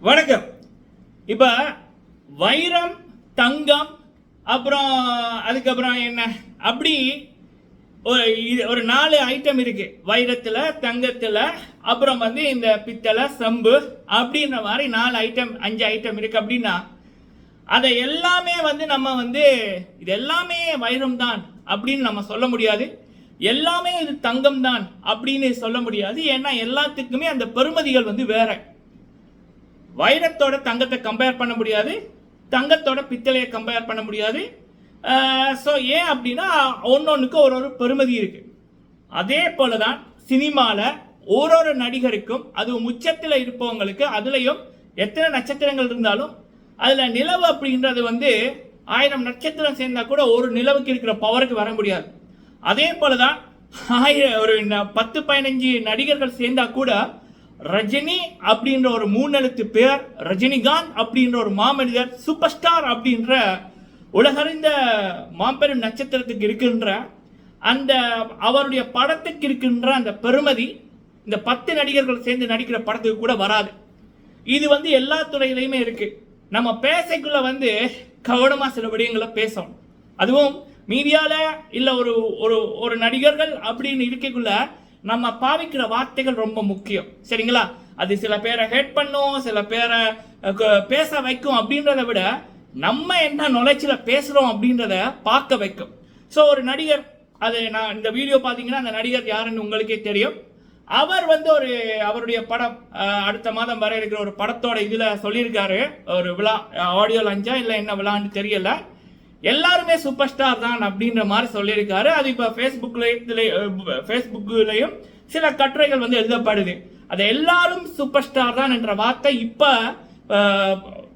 வணக்கம். இப்போ வைரம் தங்கம் அப்புறம் அதுக்கப்புறம் என்ன? அப்படி ஒரு இது- ஒரு நாலு ஐட்டம் இருக்கு. வைரத்தில் தங்கத்தில் அப்புறம் வந்து இந்த பித்தளை சம்பு அப்படின்ற மாதிரி நாலு ஐட்டம் அஞ்சு ஐட்டம் இருக்கு அப்படின்னா அதை எல்லாமே வந்து நம்ம வந்து இது எல்லாமே வைரம் தான் அப்படின்னு நம்ம சொல்ல முடியாது. எல்லாமே இது தங்கம் தான் அப்படின்னு சொல்ல முடியாது. ஏன்னா எல்லாத்துக்குமே அந்த பெருமதிகள் வந்து வேற. வைரத்தோட தங்கத்தை கம்பேர் பண்ண முடியாது. தங்கத்தோட பித்தளையை கம்பேர் பண்ண முடியாது. ஸோ ஏன் அப்படின்னா ஒன்னொன்றுக்கு ஒரு ஒரு பெருமதி இருக்கு. அதே போல தான் சினிமாவில் ஒரு ஒரு நடிகருக்கும் அது உச்சத்தில் இருப்பவங்களுக்கு அதுலேயும் எத்தனை நட்சத்திரங்கள் இருந்தாலும் அதில் நிலவு அப்படின்றது வந்து ஆயிரம் நட்சத்திரம் சேர்ந்தால் கூட ஒரு நிலவுக்கு இருக்கிற பவருக்கு வர முடியாது. அதே போல தான் ஆயிரம் ஒரு ந- பத்து பதினஞ்சு நடிகர்கள் சேர்ந்தால் கூட ரஜினி அப்படின்ற ஒரு மூணெழுத்து பேர் ரஜினிகாந்த் அப்படின்ற ஒரு மாமனிதர் சூப்பர் ஸ்டார் அப்படின்ற உலகறிந்த மாபெரும் நட்சத்திரத்துக்கு இருக்கின்ற அந்த அவருடைய படத்துக்கு இருக்கின்ற அந்த பெருமதி இந்த பத்து நடிகர்கள் சேர்ந்து நடிக்கிற படத்துக்கு கூட வராது. இது வந்து எல்லா துறையிலையுமே இருக்கு. நம்ம பேசைக்குள்ள வந்து கவனமாக சில விடயங்களை பேசணும். அதுவும் மீடியாவில் இல்லை ஒரு ஒரு ஒரு நடிகர்கள் அப்படின்னு இருக்கக்குள்ள நம்ம பாவிக்கிற வார்த்தைகள் ரொம்ப முக்கியம். சரிங்களா? அது சில பேரை ஹேட் பண்ணும் சில பேரை பேச வைக்கும் அப்படின்றத விட நம்ம என்ன நுழைச்சில பேசுகிறோம் அப்படின்றத பார்க்க வைக்கும். ஸோ ஒரு நடிகர் அது நான் இந்த வீடியோ பார்த்தீங்கன்னா அந்த நடிகர் யாருன்னு உங்களுக்கே தெரியும். அவர் வந்து ஒரு அவருடைய படம் அடுத்த மாதம் வர இருக்கிற ஒரு படத்தோட இதில் சொல்லியிருக்காரு. ஒரு விழா ஆடியோ லஞ்சா இல்லை என்ன விழான்னு தெரியல. எல்லாருமே சூப்பர் ஸ்டார் தான் அப்படின்ற மாதிரி சொல்லியிருக்காரு. அது இப்போ ஃபேஸ்புக்லேயும் ஃபேஸ்புக்லேயும் சில கட்டுரைகள் வந்து எழுதப்படுது. அது எல்லாரும் சூப்பர் ஸ்டார் தான் என்ற வார்த்தை இப்போ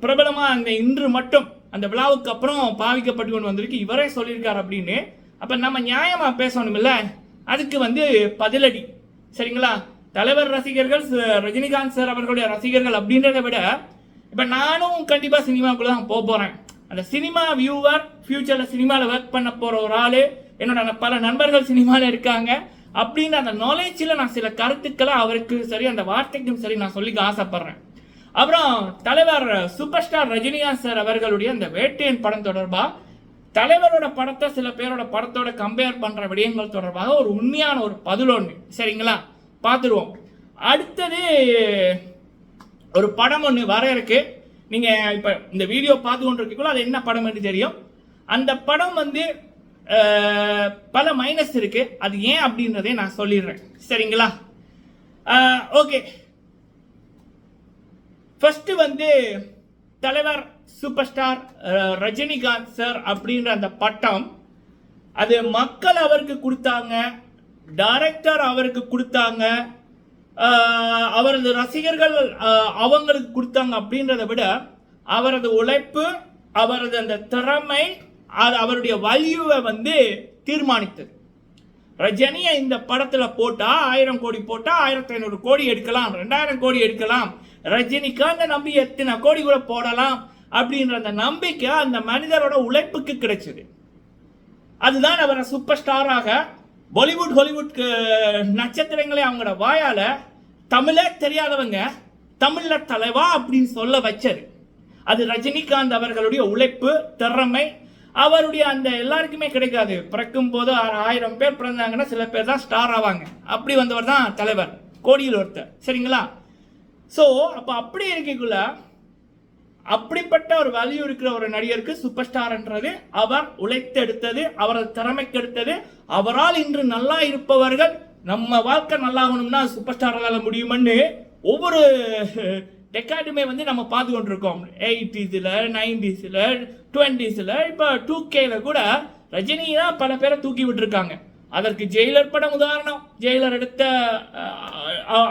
பிரபலமாக அந்த இன்று மட்டும் அந்த விழாவுக்கு அப்புறம் பாவிக்கப்பட்டு கொண்டு வந்திருக்கு. இவரே சொல்லியிருக்காரு அப்படின்னு. அப்போ நம்ம நியாயமாக பேசணுமில்ல அதுக்கு வந்து பதிலடி. சரிங்களா? தலைவர் ரசிகர்கள் ரஜினிகாந்த் சார் அவர்களுடைய ரசிகர்கள் அப்படின்றத விட இப்போ நானும் கண்டிப்பாக சினிமாவுக்குள்ளே தான் போக அந்த சினிமா வியூவர் ஃப்யூச்சரில் சினிமாவில் ஒர்க் பண்ண போகிற ஒரு ஆள் என்னோட பல நண்பர்கள் சினிமாவில் இருக்காங்க. அப்படின்னு அந்த நாலேஜில் நான் சில கருத்துக்களை அவருக்கு சரி அந்த வார்த்தைக்கும் சரி நான் சொல்லிக்க ஆசைப்பட்றேன். அப்புறம் தலைவர் சூப்பர் ஸ்டார் ரஜினிகாந்த் சார் அவர்களுடைய அந்த வேட்டையன் படம் தொடர்பாக தலைவரோட படத்தை சில பேரோட படத்தோட கம்பேர் பண்ணுற விடயங்கள் தொடர்பாக ஒரு உண்மையான ஒரு பதில் ஒன்று சரிங்களா? பார்த்துருவோம். அடுத்தது ஒரு படம் ஒன்று வர இருக்குது நீங்கள் இப்போ இந்த வீடியோ பார்த்து கொண்டிருக்கீங்களோ அது என்ன படம் என்று தெரியும். அந்த படம் வந்து பல மைனஸ் இருக்குது அது ஏன் அப்படின்றதை நான் சொல்லிடுறேன். சரிங்களா? ஓகே ஃபஸ்ட்டு வந்து தலைவர் சூப்பர் ஸ்டார் ரஜினிகாந்த் சார் அப்படின்ற அந்த பட்டம் அது மக்கள் அவருக்கு கொடுத்தாங்க டைரக்டர் அவருக்கு கொடுத்தாங்க அவரது ரசிகர்கள் அவங்களுக்கு கொடுத்தாங்க அப்படின்றத விட அவரது உழைப்பு அவரது அந்த திறமை அது அவருடைய வலியுவை வந்து தீர்மானித்தது. ரஜினியை இந்த படத்தில் போட்டால் ஆயிரம் கோடி போட்டால் ஆயிரத்தி ஐநூறு கோடி எடுக்கலாம் ரெண்டாயிரம் கோடி எடுக்கலாம். ரஜினிக்காக நம்பி எத்தனை கோடி கூட போடலாம் அப்படின்ற அந்த நம்பிக்கை அந்த மனிதரோட உழைப்புக்கு கிடைச்சது. அதுதான் அவரை சூப்பர் ஸ்டாராக பாலிவுட் ஹாலிவுட் நட்சத்திரங்களை நட்சத்திரங்களே அவங்களோட வாயால் தமிழே தெரியாதவங்க தமிழில் தலைவா அப்படின்னு சொல்ல வச்சது. அது ரஜினிகாந்த் அவர்களுடைய உழைப்பு திறமை அவருடைய அந்த எல்லாருக்குமே கிடைக்காது. பிறக்கும் போது ஆயிரம் பேர் பிறந்தாங்கன்னா சில பேர் தான் ஸ்டார் ஆவாங்க. அப்படி வந்தவர் தான் தலைவர் கோடியில் ஒருத்தர். சரிங்களா? ஸோ அப்போ அப்படி இருக்கக்குள்ள அப்படிப்பட்ட ஒரு வேல்யூ இருக்கிற ஒரு நடிகருக்கு சூப்பர் ஸ்டார்ன்றது அவர் உழைத்தெடுத்தது அவரது திறமைக்கு எடுத்தது அவரால் இன்று நல்லா இருப்பவர்கள் நம்ம வாழ்க்கை நல்லாகணும்னா சூப்பர் ஸ்டாரால் முடியும்னு ஒவ்வொரு டெக்காடுமே வந்து நம்ம பார்த்து கொண்டிருக்கோம். எயிட்டிஸில் நைன்டிஸில் டுவெண்ட்டிஸில் இப்போ டூ கேல கூட ரஜினி தான் பல பேரை தூக்கி விட்டுருக்காங்க. அதற்கு ஜெயிலர் படம் உதாரணம். ஜெயிலர் எடுத்த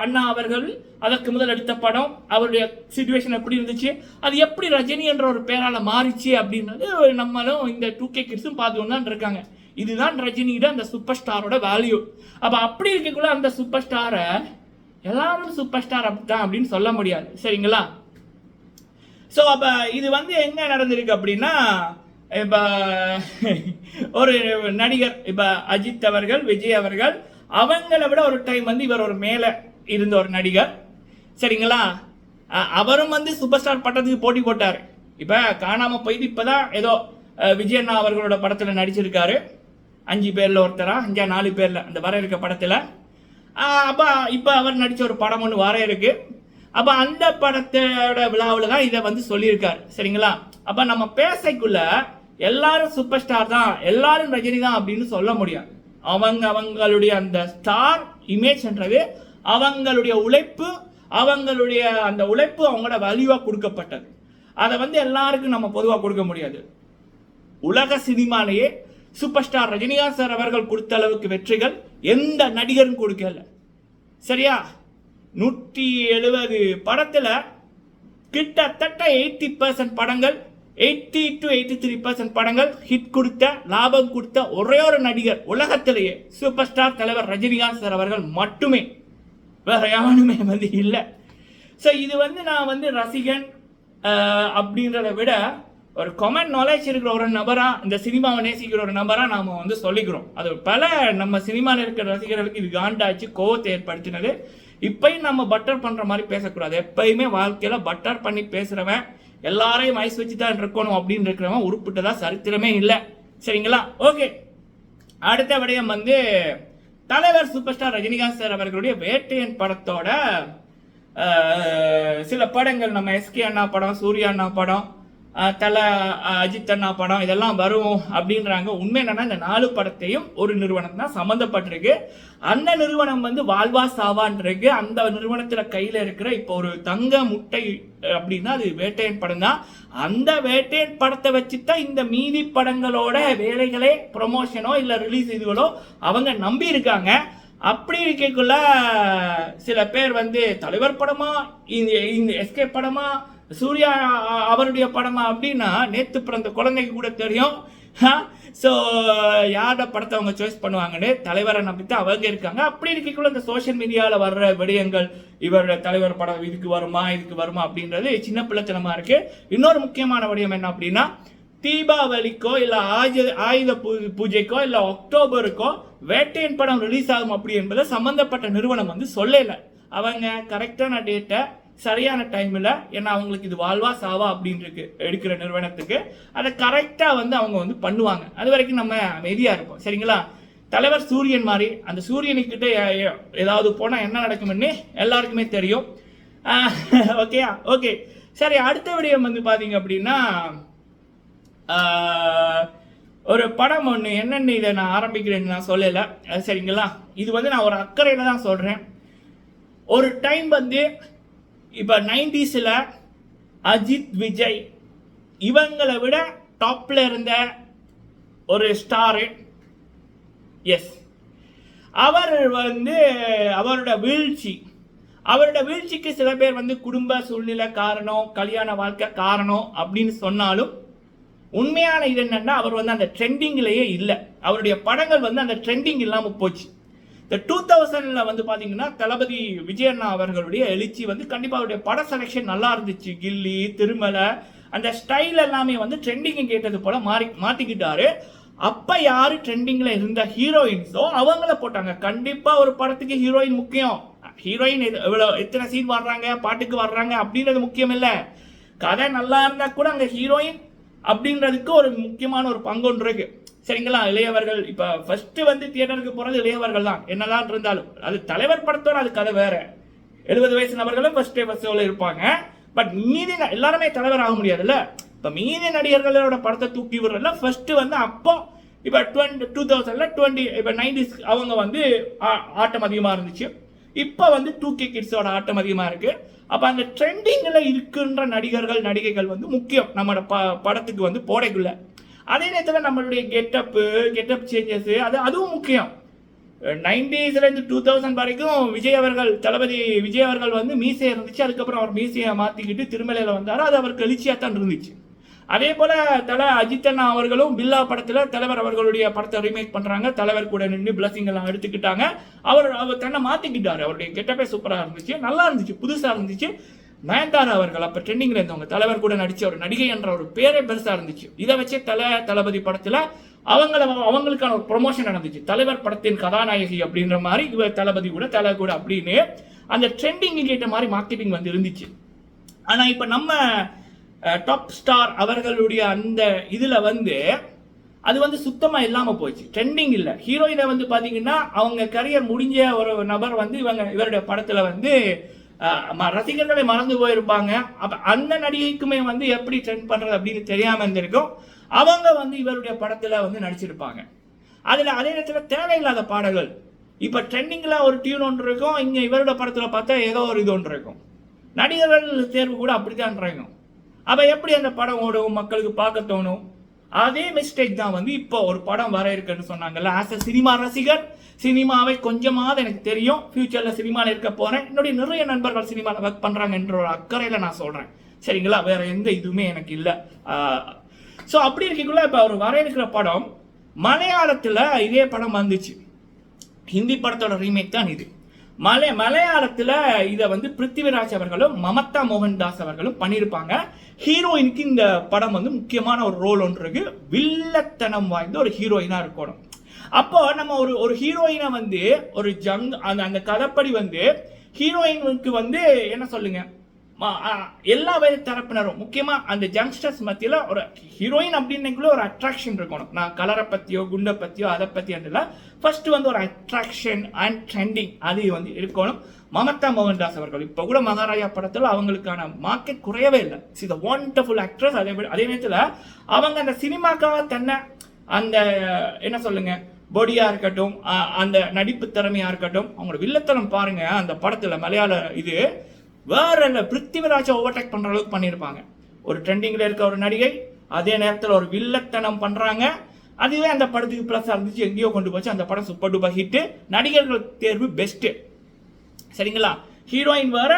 அண்ணா அவர்கள் அதற்கு முதல் எடுத்த படம். அவருடைய சுச்சுவேஷன் எப்படி இருந்துச்சு? அது எப்படி ரஜினி என்ற ஒரு பேரால் மாறிச்சு அப்படின்றது நம்மளும் இந்த டூ கே கிட்ஸும் பார்த்து தான் இருக்காங்க. இதுதான் ரஜினியோட அந்த சூப்பர் ஸ்டாரோட வேல்யூ அப்போ அப்படி இருக்கக்குள்ள அந்த சூப்பர் ஸ்டாரை எல்லாரும் சூப்பர் ஸ்டார் அப்படிதான் அப்படின்னு சொல்ல முடியாது. சரிங்களா? ஸோ அப்போ இது வந்து எங்கே நடந்திருக்கு அப்படின்னா இப்போ ஒரு நடிகர் இப்போ அஜித் அவர்கள் விஜய் அவர்கள் அவங்கள விட ஒரு டைம் வந்து இவர் ஒரு மேலே இருந்த ஒரு நடிகர். சரிங்களா? அவரும் வந்து சூப்பர் ஸ்டார் பட்டத்துக்கு போட்டி போட்டார். இப்போ காணாமல் போயிட்டு இப்பதான் ஏதோ விஜயண்ணா விஜய் அண்ணா அவர்களோட படத்தில் நடிச்சிருக்காரு. அஞ்சு பேரில் ஒருத்தரா அஞ்சா நாலு பேரில் அந்த வர இருக்க படத்தில். அப்போ இப்போ அவர் நடித்த ஒரு படம் ஒன்று வர இருக்கு. அப்போ அந்த படத்தோட விழாவில் தான் இதை வந்து சொல்லியிருக்காரு. சரிங்களா? அப்போ நம்ம பேசைக்குள்ள எல்லாரும் சூப்பர் ஸ்டார் தான் எல்லாரும் ரஜினி தான் அப்படின்னு சொல்ல முடியாது. அவங்க அவங்களுடைய அந்த ஸ்டார் இமேஜ்ன்றது அவங்களுடைய உழைப்பு அவங்களுடைய அந்த உழைப்பு அவங்களோட வலிவாக கொடுக்கப்பட்டது. அதை வந்து எல்லாருக்கும் நம்ம பொதுவாக கொடுக்க முடியாது. உலக சினிமாலேயே சூப்பர் ஸ்டார் ரஜினிகாந்த் சார் அவர்கள் கொடுத்த அளவுக்கு வெற்றிகள் எந்த நடிகரும் கொடுக்கல. சரியா? நூற்றி எழுபது படத்தில் கிட்டத்தட்ட எயிட்டி பர்சன்ட் படங்கள் eighty to eighty three percent படங்கள் ஹிட் கொடுத்த லாபம் கொடுத்த ஒரே ஒரு நடிகர் உலகத்திலேயே சூப்பர் ஸ்டார் தலைவர் ரஜினிகாந்த் சார் அவர்கள் மட்டுமே. வேற யாருமே வந்து இல்லை. ஸோ இது வந்து நான் வந்து ரசிகன் அப்படின்றத விட ஒரு கமெண்ட் நாலேஜ் இருக்கிற ஒரு நபராக இந்த சினிமாவை நேசிக்கிற ஒரு நபராக நாம் வந்து சொல்லிக்கிறோம். அது பல நம்ம சினிமாவில் இருக்கிற ரசிகர்களுக்கு இது காண்டாச்சு கோவத்தை ஏற்படுத்தினது. இப்பயும் நம்ம பட்டர் பண்ணுற மாதிரி பேசக்கூடாது. எப்பயுமே வாழ்க்கையில் பட்டர் பண்ணி பேசுகிறவன் எல்லாரையும் ஐஸ் வச்சு தான் இருக்கணும் அப்படின்னு இருக்கிறவன் உருப்பிட்டதா சரித்திரமே இல்லை. சரிங்களா? ஓகே அடுத்த விடயம் வந்து தலைவர் சூப்பர் ஸ்டார் ரஜினிகாந்த் சார் அவர்களுடைய வேட்டையன் படத்தோட சில படங்கள். நம்ம எஸ்கே அண்ணா படம் சூர்யா அண்ணா படம் தல அஜித் அண்ணா படம் இதெல்லாம் வரும் அப்படின்றாங்க. உண்மை என்னன்னா இந்த நாலு படத்தையும் ஒரு நிறுவனம் தான் சம்மந்தப்பட்டிருக்கு. அந்த நிறுவனம் வந்து வாழ்வா சாவான்றிருக்கு அந்த நிறுவனத்தில் கையில் இருக்கிற இப்போ ஒரு தங்க முட்டை அப்படின்னா அது வேட்டையன் படம் தான். அந்த வேட்டையன் படத்தை வச்சு தான் இந்த மீதி படங்களோட வேலைகளே ப்ரொமோஷனோ இல்லை ரிலீஸ் இதுகளோ அவங்க நம்பி இருக்காங்க அப்படி இருக்கக்குள்ள சில பேர் வந்து தலைவர் படமா இந்த எஸ்கே படமா சூர்யா அவருடைய படமா அப்படின்னா நேற்று பிறந்த குழந்தைக்கு கூட தெரியும். ஸோ யாரோட படத்தை அவங்க சாய்ஸ் பண்ணுவாங்கன்னு தலைவரை நம்பிட்டு அவங்க இருக்காங்க. அப்படி இருக்கக்குள்ள இந்த சோஷியல் மீடியாவில் வர்ற விடயங்கள் இவரோட தலைவர் படம் இதுக்கு வருமா இதுக்கு வருமா அப்படின்றது சின்ன பிள்ளைத்தனமாக இருக்கு. இன்னொரு முக்கியமான விடயம் என்ன அப்படின்னா தீபாவளிக்கோ இல்லை ஆயுத ஆயுத பூ- பூஜைக்கோ இல்லை அக்டோபருக்கோ வேட்டையன் படம் ரிலீஸ் ஆகும் அப்படி என்பதை சம்மந்தப்பட்ட நிறுவனம் வந்து சொல்லலை. அவங்க கரெக்டான டேட்டை சரியான டைமில் ஏன்னா அவங்களுக்கு இது வாழ்வா சாவா அப்படின்ட்டு எடுக்கிற நிறுவனத்துக்கு அதை கரெக்டாக வந்து அவங்க வந்து பண்ணுவாங்க. அது வரைக்கும் நம்ம அமைதியாக இருப்போம். சரிங்களா? தலைவர் சூரியன் மாதிரி அந்த சூரியனுக்கிட்ட ஏதாவது போனால் என்ன நடக்கும்னு எல்லாருக்குமே தெரியும். ஓகேயா ஓகே சரி அடுத்த விடயம் வந்து பார்த்தீங்க அப்படின்னா ஒரு படம் ஒன்று என்னென்னு இதை நான் ஆரம்பிக்கிறேன்னு நான் சொல்லலை. சரிங்களா? இது வந்து நான் ஒரு அக்கறையில் தான் சொல்கிறேன் ஒரு டைம் வந்து இப்போ நைன்டிஸில் அஜித் விஜய் இவங்களை விட டாப்பில் இருந்த ஒரு ஸ்டாரு எஸ் அவர் வந்து அவரோட வீழ்ச்சி. அவரோட வீழ்ச்சிக்கு சில பேர் வந்து குடும்ப சூழ்நிலை காரணம் கல்யாண வாழ்க்கை காரணம் அப்படின்னு சொன்னாலும் உண்மையான இது என்னன்னா அவர் வந்து அந்த ட்ரெண்டிங்லேயே இல்லை. அவருடைய படங்கள் வந்து அந்த ட்ரெண்டிங் இல்லாமல் போச்சு. இந்த டூ தௌசண்ட்ல வந்து பாத்தீங்கன்னா தளபதி விஜயண்ணா அவர்களுடைய எழுச்சி வந்து கண்டிப்பா அவருடைய பட செலெக்ஷன் நல்லா இருந்துச்சு. கில்லி திருமலை அந்த ஸ்டைல் எல்லாமே வந்து ட்ரெண்டிங் கேட்டது போல மாறி மாத்திக்கிட்டாரு. அப்ப யாரு ட்ரெண்டிங்ல இருந்த ஹீரோயின்ஸோ அவங்கள போட்டாங்க. கண்டிப்பா ஒரு படத்துக்கு ஹீரோயின் முக்கியம். ஹீரோயின் எவ்வளோ எத்தனை சீன் வர்றாங்க பாட்டுக்கு வர்றாங்க அப்படின்றது முக்கியம் இல்ல. கதை நல்லா இருந்தா கூட அங்க ஹீரோயின் அப்படின்றதுக்கு ஒரு முக்கியமான ஒரு பங்கு ஒன்று இருக்கு. சரிங்களா? இளையவர்கள் இப்போ ஃபஸ்ட்டு வந்து தியேட்டருக்கு போகிறது இளையவர்கள் தான். என்னதான் இருந்தாலும். அது தலைவர் படத்தோட அது கதை வேற. எழுபது வயசு நபர்களும் ஃபர்ஸ்ட் டே இருப்பாங்க. பட் மீதி எல்லாருமே தலைவர் ஆக முடியாதுல்ல? இப்போ மீதி நடிகர்களோட படத்தை தூக்கி விடுறதுல ஃபர்ஸ்ட் வந்து அப்போ இப்போ டுவெண்ட்டி டூ தௌசண்ட்ல டுவெண்ட்டி இப்போ நைன்டிஸ் அவங்க வந்து ஆ- ஆட்டம் அதிகமாக இருந்துச்சு. இப்போ வந்து டூ கே கிட்ஸோட ஆட்டம் அதிகமாக இருக்கு. அப்போ அந்த ட்ரெண்டிங்கில் இருக்கின்ற நடிகர்கள் நடிகைகள் வந்து முக்கியம். நம்மளோட ப படத்துக்கு வந்து போடைக்குள்ள அதே நேரத்தில் நம்மளுடைய கெட்டப்பு கெட்டப் சேஞ்சஸ் அது அதுவும் முக்கியம். நைன்டிஸ்லேருந்து டூ தௌசண்ட் வரைக்கும் விஜய் அவர்கள் தளபதி விஜய் அவர்கள் வந்து மீசை இருந்துச்சு. அதுக்கப்புறம் அவர் மீசையை மாற்றிக்கிட்டு திருமலையில் வந்தார். அது அவருக்கு எழுச்சியா தான் இருந்துச்சு. அதே போல் தல அஜித் அண்ணா அவர்களும் பில்லா படத்தில் தலைவர் அவர்களுடைய படத்தை ரீமேக் பண்ணுறாங்க தலைவர் கூட நின்று பிளஸிங் எல்லாம் எடுத்துக்கிட்டாங்க. அவர் அவர் தன்னை மாற்றிக்கிட்டார் அவருடைய கெட்டப்பே சூப்பராக இருந்துச்சு. நல்லா இருந்துச்சு. புதுசாக இருந்துச்சு. நயன்தாரா அவர்கள் அப்போ ட்ரெண்டிங்கில் இருந்தவங்க. தலைவர் கூட நடித்த ஒரு நடிகை என்ற ஒரு பேரே பெருசாக இருந்துச்சு. இதை வச்சே தல தளபதி படத்தில் அவங்கள அவங்களுக்கான ஒரு ப்ரொமோஷன் நடந்துச்சு. தலைவர் படத்தின் கதாநாயகி அப்படின்ற மாதிரி இவர் தளபதி கூட தலை கூட அப்படின்னு அந்த ட்ரெண்டிங் கேட்ட மாதிரி மார்க்கெட்டிங் வந்து இருந்துச்சு. ஆனால் இப்போ நம்ம டாப் ஸ்டார் அவர்களுடைய அந்த இதில் வந்து அது வந்து சுத்தமாக இல்லாமல் போச்சு. ட்ரெண்டிங் இல்லை. ஹீரோயினை வந்து பார்த்தீங்கன்னா அவங்க கரியர் முடிஞ்ச ஒரு நபர் வந்து இவங்க இவருடைய படத்தில் வந்து ரசிகர்களை மறந்து போயிருப்பாங்க. அப்போ அந்த நடிகைக்குமே வந்து எப்படி ட்ரெண்ட் பண்ணுறது அப்படின்னு தெரியாமல் இருந்திருக்கும். அவங்க வந்து இவருடைய படத்தில் வந்து நடிச்சிருப்பாங்க. அதில் அதே நேரத்தில் தேவையில்லாத பாடல்கள். இப்போ ட்ரெண்டிங்கில் ஒரு டியூன் ஒன்று இருக்கும். இங்கே இவரோட படத்தில் பார்த்தா ஏதோ ஒரு இது ஒன்று இருக்கும். நடிகர்கள் தேர்வு கூட அப்படித்தான் இருக்கும். அப்போ எப்படி அந்த படம் ஓடும்? மக்களுக்கு பார்க்க தோணும்? அதே மிஸ்டேக் தான் வந்து இப்போ ஒரு படம் வர இருக்குன்னு சொன்னாங்கல்ல. ஆஸ் அ சினிமா ரசிகர் சினிமாவை கொஞ்சமாவது எனக்கு தெரியும். ஃபியூச்சரில் சினிமாவில் இருக்க போகிறேன் என்னுடைய நிறைய நண்பர்கள் சினிமாவில் ஒர்க் பண்ணுறாங்கன்ற ஒரு அக்கறையில் நான் சொல்கிறேன் சரிங்களா? வேற எந்த இதுவுமே எனக்கு இல்லை. ஸோ அப்படி இருக்கக்குள்ள இப்போ அவர் வர இருக்கிற படம் மலையாளத்தில் இதே படம் வந்துச்சு. ஹிந்தி படத்தோட ரீமேக் தான் இது. மலை மலையாளத்தில் இதை வந்து பிருத்திவிராஜ் அவர்களும் மமதா மோகன்தாஸ் அவர்களும் பண்ணியிருப்பாங்க. ஹீரோயினுக்கு இந்த படம் வந்து முக்கியமான ஒரு ரோல் ஒன்று இருக்கு. வில்லத்தனம் வாய்ந்த ஒரு ஹீரோயினாக இருக்கணும். அப்போ நம்ம ஒரு ஒரு ஹீரோயினை வந்து ஒரு ஜங் அந்த அந்த கதைப்படி வந்து ஹீரோயினுக்கு வந்து என்ன சொல்லுங்க? எல்லா வயது தரப்பினரும் முக்கியமாக அந்த ஜங்ஸ்டர்ஸ் மத்தியில் ஒரு ஹீரோயின் அப்படின்னுக்குள்ள ஒரு அட்ராக்ஷன் இருக்கணும். நான் கலரை பற்றியோ குண்டை பற்றியோ அதை பற்றி அதில் ஃபஸ்ட்டு வந்து ஒரு அட்ராக்ஷன் அண்ட் ட்ரெண்டிங் அது வந்து இருக்கணும். மமதா மோகன்தாஸ் அவர்கள் இப்போ கூட மகாராஜா படத்தில் அவங்களுக்கான மார்க்கெட் குறையவே இல்லை. சி த ஒண்டர்ஃபுல் ஆக்ட்ரஸ் அதே அதே நேரத்தில் அவங்க அந்த சினிமாக்காக தன்னை அந்த என்ன சொல்லுங்க பொடியாக இருக்கட்டும் அந்த நடிப்பு திறமையாக இருக்கட்டும் அவங்களோட வில்லத்தனம் பாருங்கள் அந்த படத்தில் மலையாள இது வேற இல்ல பிருத்திவிராஜை ஓவர்டேக் பண்ற அளவுக்கு பண்ணியிருப்பாங்க. ஒரு ட்ரெண்டிங்ல இருக்க ஒரு நடிகை அதே நேரத்தில் ஒரு வில்லத்தனம் பண்றாங்க. அதுவே அந்த படத்துக்கு ப்ளஸ் இருந்துச்சு எங்கேயோ கொண்டு போச்சு. அந்த படம் சூப்பர் டூப்பர் ஹிட்டு நடிகர்கள் தேர்வு பெஸ்ட்டு சரிங்களா? ஹீரோயின் வேற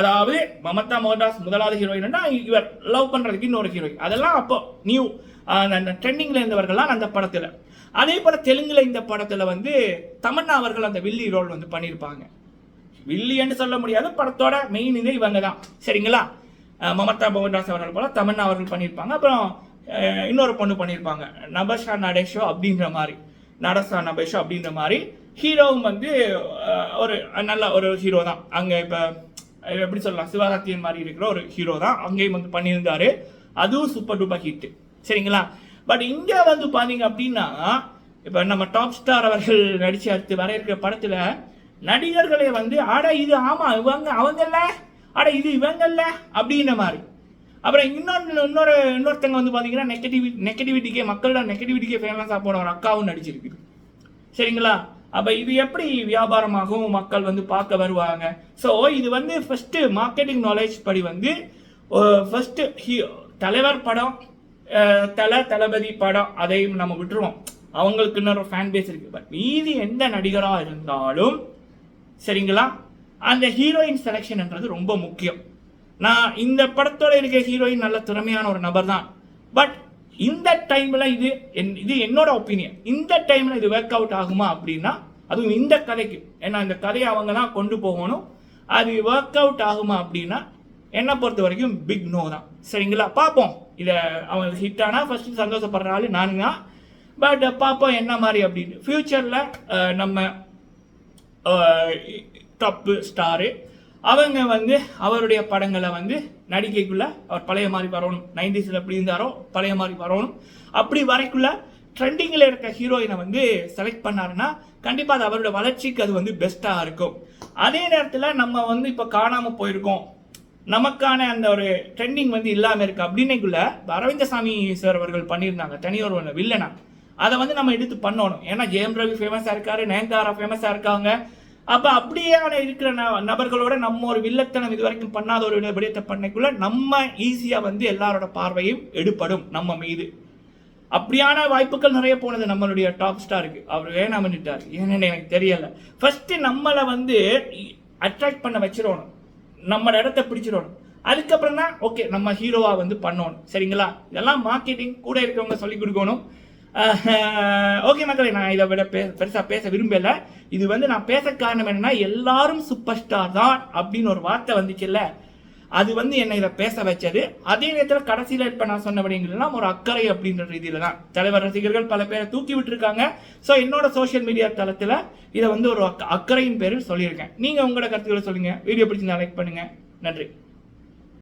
அதாவது மமதா மோகன்தாஸ் முதலாவது ஹீரோயின்னா இவர் லவ் பண்றதுக்கு இன்னொரு ஹீரோயின் அதெல்லாம் அப்போ நியூ ட்ரெண்டிங்ல இருந்தவர்கள்லாம் அந்த படத்துல. அதே போல தெலுங்குல இந்த படத்துல வந்து தமன்னா அவர்கள் அந்த வில்லி ரோல் வந்து பண்ணியிருப்பாங்க. வில்லியன்னு சொல்ல முடியாது படத்தோட மெயின் இது இவங்க தான் சரிங்களா மமதா மோகன்தாஸ் அவர்கள் போல தமன்னா அவர்கள் பண்ணியிருப்பாங்க. அப்புறம் இன்னொரு பொண்ணு பண்ணியிருப்பாங்க. நபஷா நடேஷோ அப்படின்ற மாதிரி. நடசா நபேஷோ அப்படின்ற மாதிரி. ஹீரோவும் வந்து ஒரு நல்ல ஒரு ஹீரோ தான். அங்கே இப்போ எப்படி சொல்லலாம்? சிவகார்த்தியன் மாதிரி இருக்கிற ஒரு ஹீரோ தான். அங்கேயும் வந்து பண்ணியிருந்தாரு. அதுவும் சூப்பர் டூப்பர் ஹிட் சரிங்களா? பட் இங்கே வந்து பார்த்தீங்க அப்படின்னா இப்போ நம்ம டாப் ஸ்டார் அவர்கள் நடித்து அடுத்து வர இருக்கிற படத்தில் நடிகர்களை வந்து அட இது ஆமா இவங்க அவங்கல்ல? அட இது இவங்கல்ல? அப்படின்ற மாதிரி. அப்புறம் இன்னொன்று இன்னொரு இன்னொருத்தங்க வந்து பார்த்தீங்கன்னா நெகட்டிவி நெகட்டிவிட்டிக்கே மக்களோட நெகட்டிவிட்டிக்கே ஃபேமஸாக போன ஒரு அக்காவும் நடிச்சிருக்கு. சரிங்களா? அப்போ இது எப்படி வியாபாரமாகவும் மக்கள் வந்து பார்க்க வருவாங்க? ஸோ இது வந்து ஃபஸ்ட்டு மார்க்கெட்டிங் நாலேஜ் படி வந்து ஃபர்ஸ்ட் தலைவர் படம் தலை தல தளபதி படம் அதையும் நம்ம விட்டுருவோம். அவங்களுக்கு இன்னொரு ஃபேன் பேஸ் இருக்குது பட் மீதி எந்த நடிகராக இருந்தாலும் சரிங்களா? அந்த ஹீரோயின் செலெக்ஷன்ன்றது ரொம்ப முக்கியம். நான் இந்த படத்தோட இருக்க ஹீரோயின் நல்ல திறமையான ஒரு நபர் தான் பட் இந்த டைம்ல இது என்- இது என்னோட ஒப்பீனியன் இந்த டைம்ல இது ஒர்க் அவுட் ஆகுமா அப்படின்னா அதுவும் இந்த கதைக்கு. ஏன்னா இந்த கதையை அவங்க தான் கொண்டு போகணும். அது ஒர்க் அவுட் ஆகுமா அப்படின்னா என்னை பொறுத்த வரைக்கும் பிக் நோ தான். சரிங்களா? பார்ப்போம். இதை அவன் ஹிட் ஆனால் ஃபஸ்ட்டு சந்தோஷப்படுற ஆள் நானுங்க பட் பார்ப்போம் என்ன மாதிரி அப்படின்னு. ஃப்யூச்சரில் நம்ம டப்பு ஸ்டாரு அவங்க வந்து அவருடைய படங்களை வந்து நடிகைக்குள்ள அவர் பழைய மாதிரி வரணும். நைன்டிஸில் எப்படி இருந்தாரோ பழைய மாதிரி வரணும். அப்படி வரைக்குள்ள ட்ரெண்டிங்கில் இருக்க ஹீரோயினை வந்து செலக்ட் பண்ணாருன்னா கண்டிப்பாக அது அவரோட வளர்ச்சிக்கு அது வந்து பெஸ்ட்டாக இருக்கும். அதே நேரத்தில் நம்ம வந்து இப்போ காணாமல் போயிருக்கோம். நமக்கான அந்த ஒரு ட்ரெண்டிங் வந்து இல்லாமல் இருக்குது அப்படின்னைக்குள்ள அரவிந்தசாமி சார் அவர்கள் பண்ணியிருந்தாங்க. தனியொரு ஒன்று வில்லனா அதை வந்து நம்ம எடுத்து பண்ணணும். ஏன்னா ஜெயம் ரவி ஃபேமஸாக இருக்காரு நயன்தாரா ஃபேமஸாக இருக்காங்க. அப்போ அப்படியே இருக்கிற ந- நபர்களோட நம்ம ஒரு வில்லத்தனம் இது வரைக்கும் பண்ணாத ஒரு விடயத்தை பண்ணக்குள்ள நம்ம ஈஸியாக வந்து எல்லாரோட பார்வையும் எடுப்படும் நம்ம மீது. அப்படியான வாய்ப்புகள் நிறைய போனது நம்மளுடைய டாப் ஸ்டாருக்கு அவர் வேணாம் பண்ணிட்டார் ஏன்னு எனக்கு தெரியல. ஃபர்ஸ்ட் நம்மளை வந்து அட்ராக்ட் பண்ண வச்சிடணும். நம்ம இடத்த பிடிச்சிடணும். அதுக்கப்புறம் தான் ஓகே நம்ம ஹீரோவா வந்து பண்ணணும். சரிங்களா? இதெல்லாம் மார்க்கெட்டிங் கூட இருக்கிறவங்க சொல்லி கொடுக்கணும். ஓகே மக்களே நான் இதை விட பே பெருசாக பேச விரும்பலை. இது வந்து நான் பேச காரணம் என்னன்னா எல்லாரும் சூப்பர் ஸ்டார் தான் அப்படின்னு ஒரு வார்த்தை வந்துச்சுல்ல அது வந்து என்னை இதை பேச வச்சது. அதே நேரத்தில் கடைசியில் இப்போ நான் சொன்னபடிங்கலாம் ஒரு அக்கறை அப்படின்ற ரீதியில் தான். தலைவர் ரசிகர்கள் பல பேரை தூக்கி விட்டுருக்காங்க. ஸோ என்னோட சோஷியல் மீடியா தளத்தில் இதை வந்து ஒரு அக்கறையின் பேரில் சொல்லியிருக்கேன். நீங்கள் உங்களோட கருத்துக்களை சொல்லுங்கள் வீடியோ பிடிச்சிருந்தா லைக் பண்ணுங்கள் நன்றி.